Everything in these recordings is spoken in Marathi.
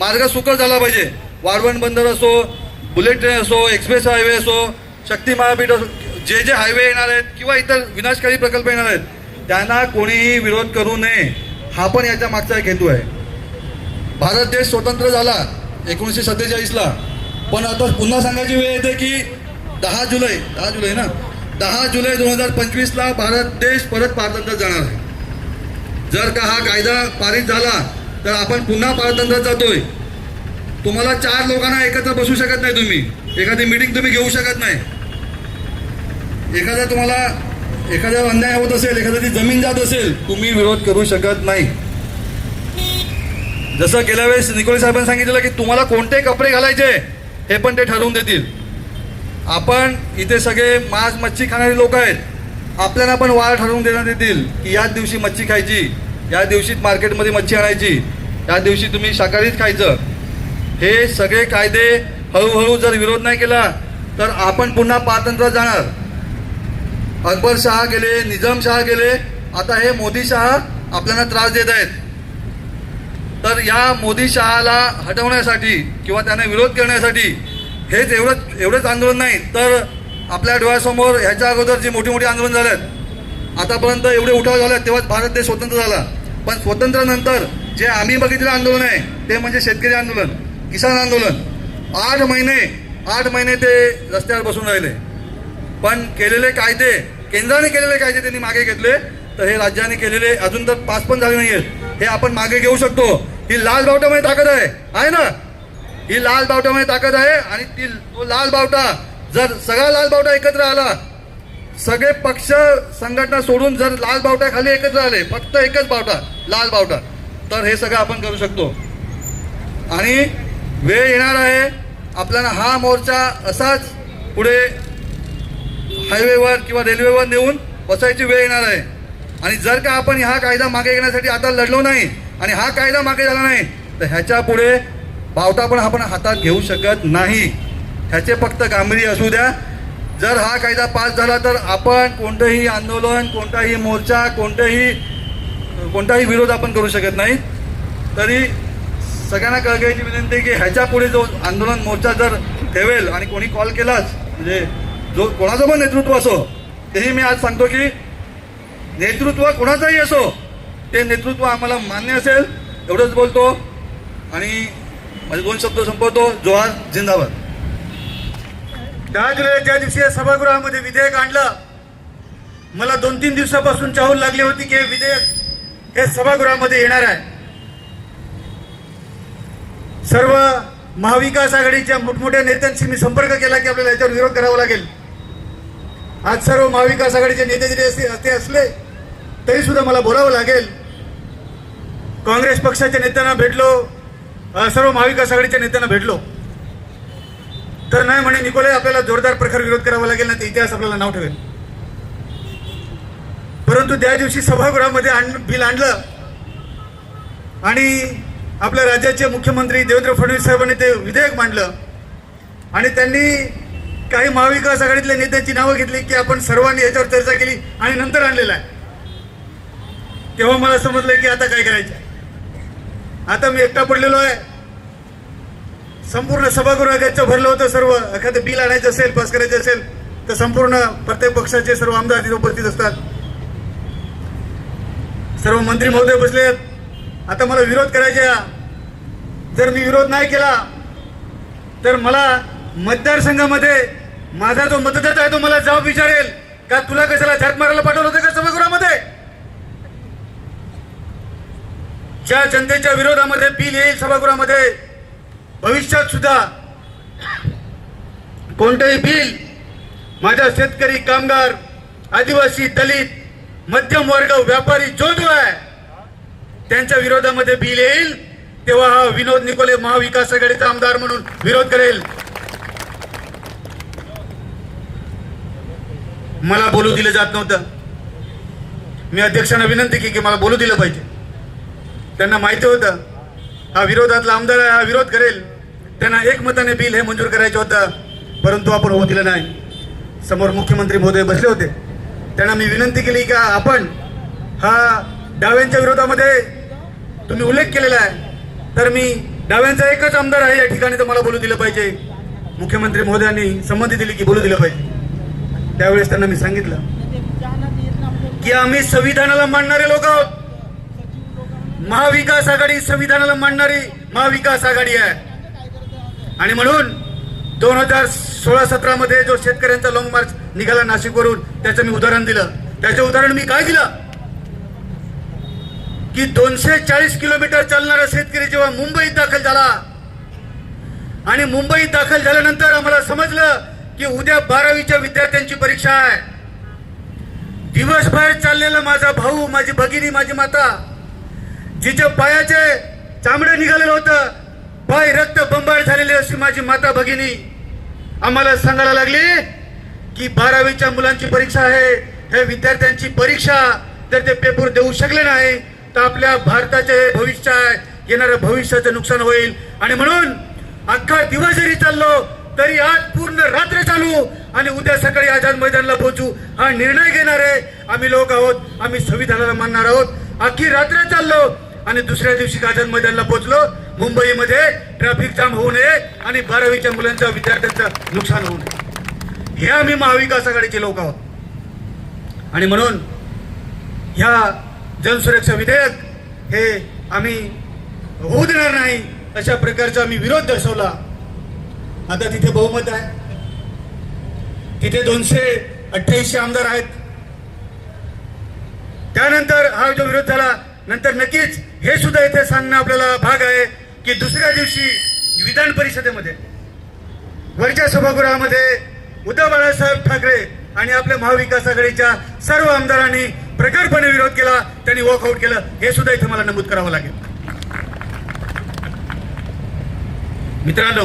मार्ग सुकर झाला पाहिजे. वाढवण बंदर असो बुलेट ट्रेन असो एक्सप्रेस हायवे असो शक्ती महापीठ असो जे जे हायवे येणार आहेत किंवा इतर विनाशकारी प्रकल्प येणार आहेत त्यांना कोणीही विरोध करू नये. हा पण याच्या मागचा एक हेतू आहे. भारत देश स्वतंत्र झाला एकोणीसशे सत्तेचाळीसला. पण आता पुन्हा सांगायची वेळ येते की दहा जुलै दहा जुलै ना? दहा जुलै दोन हजार पंचवीसला भारत देश परत पारतंत्र्यात जाणार आहे. जर का हा कायदा पारित झाला तर आपण पुन्हा पारतंत्र्यात जातोय तुम्हाला चार लोकांना एकत्र बसू शकत नाही तुम्ही. एखादी मीटिंग तुम्ही घेऊ शकत नाही. एखादा तुम्हाला एखाद्या अन्याय होत असेल एखाद्याची जमीन जात असेल तुम्ही विरोध करू शकत नाही. जसं गेल्या वेळेस निकोले साहेबांनी सांगितलं की तुम्हाला कोणते कपडे घालायचे हे पण ते ठरवून देतील. आपण इथे सगळे मांस मच्छी खाणारे लोक आहेत. आपल्याला पण वार ठरवून देण्यात येतील की याच दिवशी मच्छी खायची. या दिवशी मार्केटमध्ये मच्छी आणायची. या दिवशी तुम्ही शाकाहारीच खायचं. हे सगळे कायदे हळूहळू जर विरोध नाही केला तर आपण पुन्हा पातंत्र जाणार. अकबर शहा गेले निजाम शहा गेले आता हे मोदी शहा आपल्याला त्रास देत आहेत. तर या मोदी शहाला हटवण्यासाठी किंवा त्यांना विरोध करण्यासाठी हेच एवढंच एवढंच आंदोलन नाही तर आपल्या डोळ्यासमोर ह्याच्या अगोदर जी मोठी मोठी आंदोलन झाल्यात आतापर्यंत एवढे उठाव झाले तेव्हाच भारत देश स्वतंत्र झाला. पण स्वातंत्र्यानंतर जे आम्ही बघितलेलं आंदोलन आहे ते म्हणजे शेतकरी आंदोलन किसान आंदोलन. आठ महिने आठ महिने ते रस्त्यावर बसून राहिले. पण केलेले कायदे केंद्राने केलेले कायदे त्यांनी मागे घेतले तर हे राज्याने केलेले अजून तर पास पण झाले नाहीयेत. हे आपण मागे घेऊ शकतो. ही लाल बावटामध्ये ताकद आहे. आहे ना? ही लाल बावटामध्ये ताकद आहे आणि ती तो लाल बावटा जर सगळा लाल बावटा एकत्र आला सगळे पक्ष संघटना सोडून जर लाल बावटा खाली एकत्र आले फक्त एकच बावटा लाल बावटा तर हे सगळं आपण करू शकतो. आणि वेळ येणार आहे. आपल्याला हा मोर्चा असाच पुढे हायवेवर किंवा रेल्वेवर नेऊन बसायची वेळ येणार आहे. आणि जर का आपण हा कायदा मागे घेण्यासाठी आता लढलो नाही आणि हा कायदा मागे झाला नाही तर ह्याच्या पुढे बावटा पण आपण हातात घेऊ शकत नाही. ह्याचे फक्त गांभीर्य असू द्या. जर हा कायदा पास झाला तर आपण कोणतंही आंदोलन कोणताही मोर्चा कोणतंही कोणताही विरोध आपण करू शकत नाही. तरी सगळ्यांना कळकळीची विनंती आहे की ह्याच्या पुढे जो आंदोलन मोर्चा जर ठेवेल आणि कोणी कॉल केलाच म्हणजे जो कोणाचं पण नेतृत्व असो तेही मी आज सांगतो की नेतृत्व कोणाचंही असो ते नेतृत्व आम्हाला मान्य असेल एवढंच बोलतो. आणि माझे दोन शब्द संपवतो. जोहार जिंदाबाद. दहा जुलैला ज्या दिवशी या सभागृहामध्ये विधेयक आणलं मला दोन तीन दिवसापासून चाहूल लागली होती की हे विधेयक हे सभागृहामध्ये येणार आहे. सर्व महाविकास आघाडीच्या मोठमोठ्या नेत्यांशी मी संपर्क केला की आपल्याला याच्यावर विरोध करावा लागेल. आज सर्व महाविकास आघाडीचे नेते जरी असे असले तरी सुद्धा मला बोलावं लागेल. काँग्रेस पक्षाच्या नेत्यांना भेटलो सर्व महाविकास आघाडीच्या नेत्यांना भेटलो. तर नाही म्हणे निकोले आपल्याला जोरदार प्रखर विरोध करावा लागेल ना ते इतिहास आपल्याला नाव ठेवेल. परंतु त्या दिवशी सभागृहामध्ये आण बिल आणलं. आणि आपल्या राज्याचे मुख्यमंत्री देवेंद्र फडणवीस साहेबांनी ते विधेयक मांडलं. आणि त्यांनी काही महाविकास आघाडीतल्या नेत्यांची नावं घेतली की आपण सर्वांनी याच्यावर चर्चा केली आणि नंतर आणलेला आहे. तेव्हा मला समजलं की आता काय करायचं. आता मी एकटा पडलेलो आहे. संपूर्ण सभागृह गच्च भरलं होतं सर्व. एखादं बिल आणायचं असेल पास करायचं असेल तर संपूर्ण प्रत्येक पक्षाचे सर्व आमदार तिथे उपस्थित असतात. सर्व मंत्री महोदय बसले आहेत. आता मला विरोध करायचा जर मी विरोध नाही केला तर मला मतदारसंघामध्ये माझा जो मतदाता आहे तो मला जाब विचारेल. का तुला कशाला झाक मारायला पाठवलं होतं का सभागृहामध्ये? ज्या जनतेच्या विरोधामध्ये बिल येईल सभागृहामध्ये भविष्यात सुद्धा कोणतंही बिल माझ्या शेतकरी कामगार आदिवासी दलित मध्यम वर्ग व्यापारी जो जो आहे त्यांच्या विरोधामध्ये बिल येईल तेव्हा हा विनोद निकोले महाविकास आघाडीचा आमदार म्हणून विरोध करेल. मला बोलू दिलं जात नव्हतं. मी अध्यक्षांना विनंती केली की मला बोलू दिलं पाहिजे. त्यांना माहिती होतं हा विरोधातला आमदार आहे हा विरोध करेल. त्यांना एकमताने बिल हे मंजूर करायचं होतं परंतु आपण होऊ दिलं नाही. समोर मुख्यमंत्री महोदय बसले होते. त्यांना मी विनंती केली का आपण हा डाव्यांच्या विरोधामध्ये तुम्ही उल्लेख केलेला आहे तर मी डाव्यांचा एकच आमदार आहे या ठिकाणी तर मला बोलू दिलं पाहिजे. मुख्यमंत्री महोदयांनी संमती दिली की बोलू दिलं पाहिजे. त्यावेळेस त्यांना मी सांगितलं की आम्ही संविधानाला मांडणारे लोक आहोत. महाविकास आघाडी संविधानाला मांडणारी महाविकास आघाडी आहे. आणि म्हणून दोन हजार सोळा सतरा मध्ये जो शेतकऱ्यांचा लॉंग मार्च निघाला नाशिकवरून त्याचं मी उदाहरण दिलं. त्याचं उदाहरण मी काय दिलं? की दोनशे चाळीस किलोमीटर चालणारा शेतकरी जेव्हा मुंबईत दाखल झाला आणि मुंबईत दाखल झाल्यानंतर आम्हाला समजलं की उद्या बारावीच्या विद्यार्थ्यांची परीक्षा आहे. दिवसभर चाललेला माझा भाऊ माझी भगिनी माझी माता जिच्या पायाचे चामडे निघालेलं होतं पाय रक्त बंबाळ झालेली अशी माझी माता भगिनी. आम्हाला सांगायला लागली की बारावीच्या मुलांची परीक्षा आहे हे विद्यार्थ्यांची परीक्षा. तर ते पेपर देऊ शकले नाही तर आपल्या भारताचे भविष्य आहे येणाऱ्या भविष्याचं नुकसान होईल. आणि म्हणून अख्खा दिवस जरी चाललो तरी आज पूर्ण रात्र चालू. आणि उद्या सकाळी आझाद मैदानला पोहोचू हा निर्णय घेणार आहे. आम्ही लोक आहोत आम्ही संविधानाला मानणार आहोत. अख्खी रात्र चाललो आणि दुसऱ्या दिवशी आझाद मैदानला पोहोचलो. मुंबईमध्ये ट्रॅफिक जाम होऊ नये आणि बारावीच्या मुलांचा विद्यार्थ्यांचं नुकसान होऊ नये. हे आम्ही महाविकास आघाडीचे लोक आहोत. आणि म्हणून ह्या जनसुरक्षा विधेयक हे आम्ही होऊ देणार नाही अशा प्रकारचा आम्ही विरोध दर्शवला. आता तिथे बहुमत आहे. तिथे दोनशे अठ्ठ्याऐंशी आमदार आहेत. त्यानंतर हा जो विरोध झाला नंतर नक्कीच हे सुद्धा इथे सांगणं आपल्याला भाग आहे. की दुसऱ्या दिवशी विधान परिषदेमध्ये वरच्या सभागृहामध्ये उद्धव बाळासाहेब ठाकरे आणि आपल्या महाविकास आघाडीच्या सर्व आमदारांनी प्रखरपणे विरोध केला त्यांनी वॉकआउट केलं. हे सुद्धा इथे मला नमूद करावं लागेल. मित्रांनो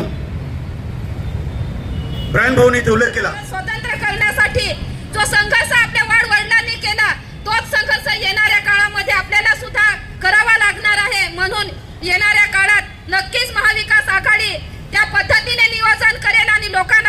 ब्रायन भाऊनी इथे उल्लेख केला. स्वतंत्र करण्यासाठी जो संघर्ष आपल्या वाडवडिलांनी केला तोच संघर्ष येणाऱ्या काळामध्ये आपल्याला सुद्धा करावा लागणार आहे. म्हणून येणाऱ्या काळात नक्कीच महाविकास आघाडी त्या पद्धतीने नियोजन करेल आणि लोकांना